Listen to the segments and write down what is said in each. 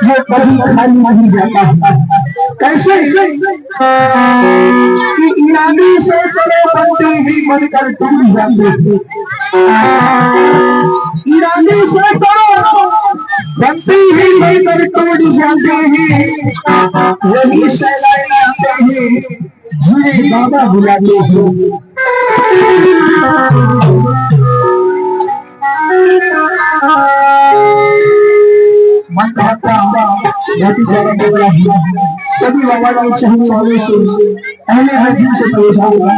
वो कभी खान नहीं जाता कैसे कि इरादे से बड़े बनते ही बनकर टूट जाते इरादे से बड़े बनते ही बनकर टूट जाते हैं। वही सैलानी आते हैं। जिन्हें बाबा बुलाते हैं। मन कहता द्वारा बोला सभी बाबा के चाहने वालों से हर दिन से पूछाऊँगा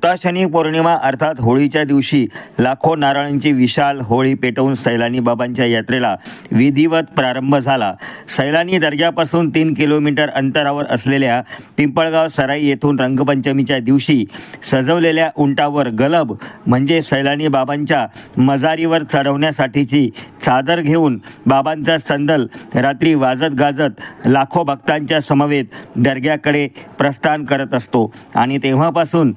सुताशनी पौर्णिमा अर्थात होळीच्या दिवशी लाखो नारळांची विशाल होळी पेटवून सैलानी बाबांच्या यात्रेला विधिवत प्रारंभ झाला. सैलानी दर्ग्यापासून तीन किलोमीटर अंतरावर असलेल्या पिंपळगाव सराई येथून रंगपंचमीच्या दिवशी सजवलेल्या उंटावर गलब म्हणजे सैलानी बाबांच्या मजारीवर चढवण्यासाठीची चादर घेऊन बाबांचा संदल रात्री वाजत गाजत लाखो भक्तांच्या समवेत दर्ग्याकडे प्रस्थान करत असतो. आणि तेव्हापासून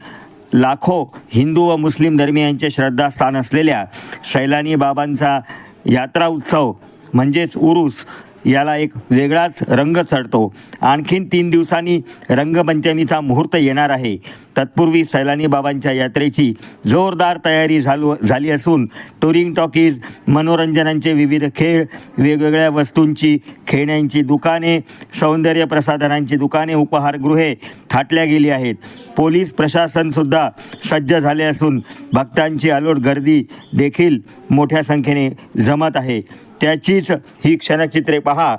लाखो हिंदू व मुस्लिम धर्मियांचे श्रद्धास्थान असलेल्या सैलानी बाबांचा यात्रा उत्सव म्हणजेच उरूस याला एक वेगळाच रंग चढतो. आणखीन तीन दिवसांनी रंगपंचमीचा मुहूर्त येणार आहे. तत्पूर्वी सैलानी बाबांच्या यात्रेची जोरदार तयारी झालू झाली असून टुरिंग टॉकीज मनोरंजनांचे विविध खेळ वेगवेगळ्या वस्तूंची खेळण्यांची दुकाने सौंदर्य प्रसाधनांची दुकाने उपहारगृहे थाटल्या गेली आहेत. पोलीस प्रशासनसुद्धा सज्ज झाले असून भक्तांची अलोट गर्दी देखील मोठ्या संख्येने जमत आहे. त्याचीच ही क्षणचित्रे पहा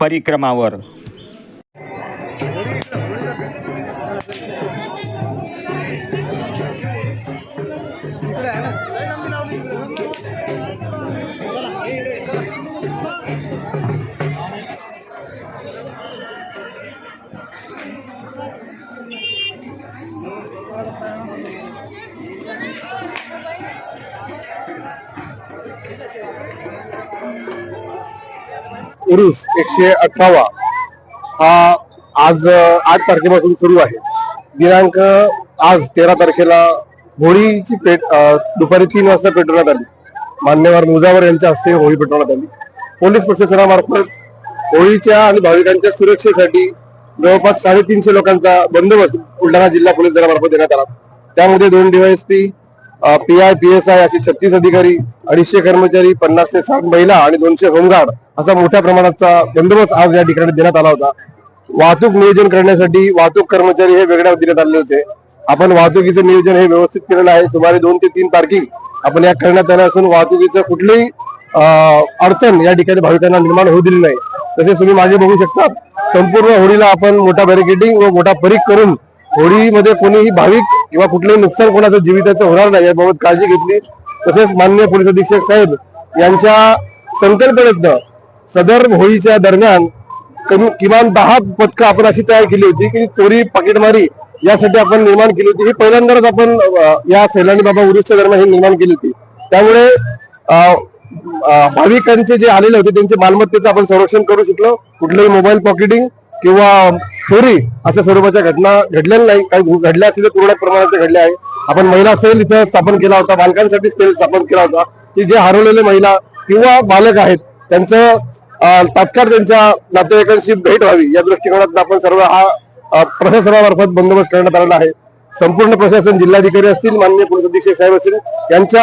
परिक्रमावर. उरुस एकशे अठरावा हा आज आठ तारखेपासून सुरू आहे. दिनांक आज तेरा तारखेला होळीची पेट दुपारी तीन वाजता पेटवण्यात आली. मान्यवर मुजावर यांच्या हस्ते होळी पेटवण्यात आली. पोलीस प्रशासनामार्फत होळीच्या आणि भाविकांच्या सुरक्षेसाठी जवळपास साडेतीनशे लोकांचा बंदोबस्त बुलढाणा जिल्हा पोलीस दलामार्फत देण्यात आला. त्यामध्ये दोन DYSP P I P S I असे छत्तीस अधिकारी अडीचशे कर्मचारी पन्नास ते साठ महिला आणि दोनशे होमगार्ड असा मोठ्या प्रमाणाचा बंदोबस्त आज या ठिकाणी देण्यात आला होता. वाहतूक नियोजन करण्यासाठी वाहतूक कर्मचारी हे वेगळ्या देण्यात आले होते. आपण वाहतुकीचं नियोजन हे व्यवस्थित केलेलं आहे. सुमारे दोन ते तीन पार्किंग आपण या करण्यात आल्या असून वाहतुकीचं कुठलीही अडचण या ठिकाणी भाविकांना निर्माण होऊ दिली नाही. तसेच तुम्ही मागे बघू शकता संपूर्ण होळीला आपण मोठा बॅरिकेडिंग व मोठा परीख करून होळीमध्ये कोणीही भाविक किंवा कुठलंही नुकसान कोणाचं जीविताचं होणार नाही याबाबत काळजी घेतली. तसेच माननीय पोलीस अधीक्षक साहेब यांच्या संकल्पनेतनं सदर होळीच्या दरम्यान कमी किमान दहा पथकं आपण अशी तयार केली होती की चोरी पाकिटमारी यासाठी आपण निर्माण केली होती. ही पहिल्यांदाच आपण या सैलानी बाबा उरुसच्या दरम्यान ही निर्माण केली होती. त्यामुळे भाविकांचे जे आलेले होते त्यांचे मालमत्तेचं आपण संरक्षण करू शकलो. कुठलंही मोबाईल पॉकेटिंग किंवा चोरी अशा स्वरूपाच्या घटना घडलेल्या नाही. काही घडल्या असतील तर तुरळक प्रमाणात घडल्या आहे. आपण महिला सेल इथं स्थापन केला होता. बालकांसाठी सेल स्थापन केला होता. की जे हरवलेले महिला किंवा बालक आहेत त्यांचं तात्काळ त्यांच्या नातेवाईकांशी भेट व्हावी. या दृष्टिकोनातून आपण सर्व हा प्रशासनामार्फत बंदोबस्त करण्यात आलेला आहे. संपूर्ण प्रशासन जिल्हाधिकारी असतील माननीय पोलीस अधीक्षक साहेब असतील यांच्या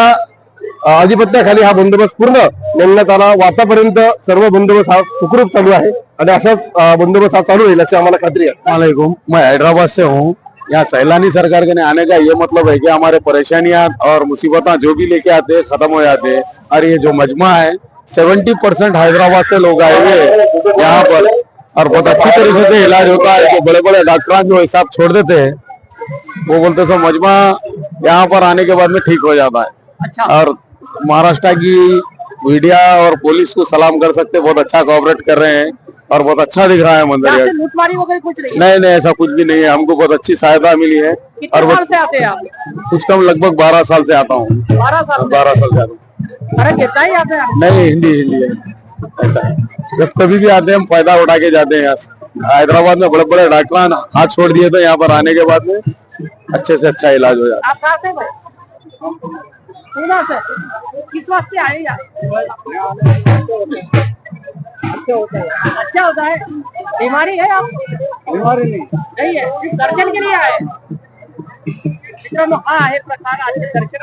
आधिपत्याखाली अधिपत्याखाली हा बंदोबस्त पूर्ण नेमण्यात आला. वातापर्यंत सर्व बंदोबस्त हा सुखरूप चालू आहे आणि अशाच बंदोबस्त हा चालू राहील याची आम्हाला खात्री आहे. वालेकुम. मैं हैदराबाद से हूँ. यहाँ सैलानी सरकार के आने का ये मतलब है कि हमारे परेशानियां और मुसीबत जो भी लेके आते हैं खत्म हो जाते हैं। और ये जो मजमा है सेवेंटी परसेंट हैदराबाद से लोग आए हुए हैं यहाँ पर और बहुत अच्छी तरीके से इलाज होता है जो बड़े बड़े डॉक्टर जो हिसाब छोड़ देते हैं वो बोलते सो मजमा यहाँ पर आने के बाद में ठीक हो जाता है। अच्छा। और महाराष्ट्र की मीडिया और पुलिस को सलाम कर सकते बहुत अच्छा कोऑपरेट कर रहे हैं और बहुत अच्छा दिख रहा है मंदिर नहीं नहीं ऐसा कुछ भी नहीं है। हमको बहुत अच्छी सहायता मिली है। और कुछ कम लगभग बारह साल से आता हूँ। बारह साल बारह साल से आता हूँ। अरे ही हैं नहीं हिंदी हिंदी है। ऐसा जब कभी भी आते हैं हम फ़ायदा उठा के जाते हैं यहाँ हैदराबाद में बड़े बड़े डॉक्टर हाथ छोड़ दिए थे यहाँ पर आने के बाद में अच्छे से अच्छा इलाज हो जाता किस वास्ते आए अच्छा होता है। बीमारी है आप? बीमारी नहीं। नहीं है? दर्शन के लिए आए? हा आहे प्रकार आजचे दर्शन।